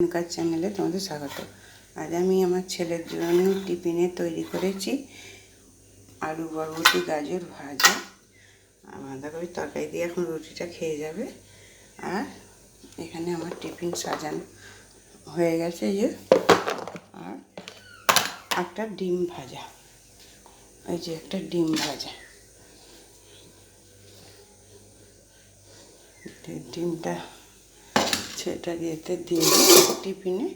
রেণুকার চ্যানেলে তোমাদের স্বাগত। আজ আমি আমার ছেলের জন্য টিফিনে তৈরি করেছি আলু বরবটি, গাজর ভাজা, আর বাঁধাকপির তরকারি দিয়ে এখন রুটিটা খেয়ে যাবে। আর এখানে আমার টিফিন সাজানো হয়ে গেছে যে, আর একটা ডিম ভাজা। এই যে একটা ডিম ভাজা। ডিমটা সেটা দিয়েতে দিয়ে দিই, টিফিনে।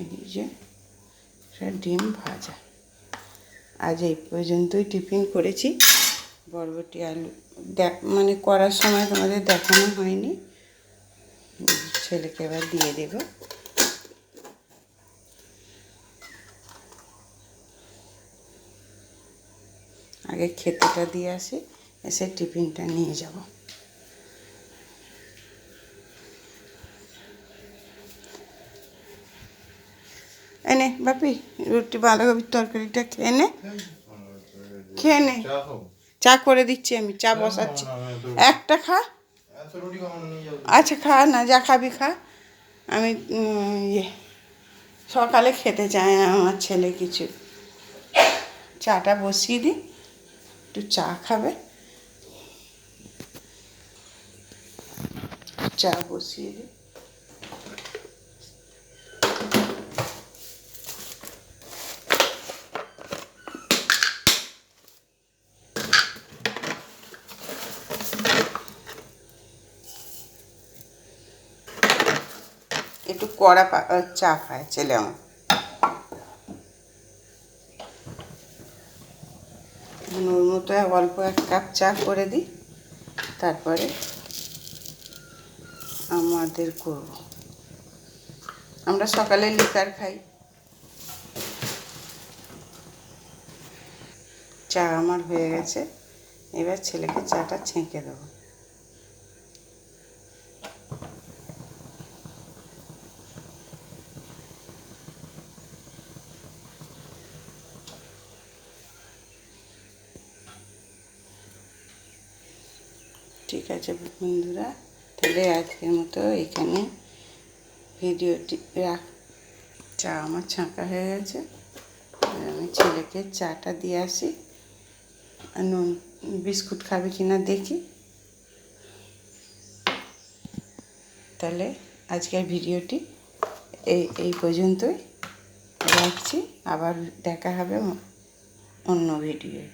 এই যে ডিম ভাজা। আজ এই পর্যন্তই টিফিন করেছি। বরবটি আলু দেখ মানে করার সময় তোমাদের দেখানো হয়নি। ছেলেকে এবার দিয়ে দেবো। আগে খেতেটা দিয়ে আসি। এসে টিফিনটা নিয়ে যাব। এনে বাপি রুটি বাঁধাকপির তরকারিটা খেয়ে নে। খেয়ে নে। চা করে দিচ্ছি আমি চা বসাচ্ছি। একটা খা। আচ্ছা খা না যা খাবি খা। আমি ইয়ে সকালে খেতে চায় না আমার ছেলে কিছু। চাটা বসিয়ে দিই একটু চা খাবে। চা বসিয়ে দিই একটু কড়া পা- চা খায় ছেলে আমার। মতো অল্প এক কাপ চা করে দিই, তারপরে আমাদের করব। আমরা সকালে লিকার খাই। চা আমার হয়ে গেছে। এবার ছেলেকে চাটা ছেঁকে দেবো। ঠিক আছে বন্ধুরা। তাহলে আজকের মতো এখানে ভিডিওটি রাখ, চা আমার ছাঁকা হয়ে গেছে। আমি ছেলেকে চাটা দিয়ে আসি। নুন, বিস্কুট খাবে কি না দেখি। তাহলে আজকের ভিডিওটি এই এই পর্যন্তই। রাখছি। আবার দেখা হবে অন্য ভিডিওয়।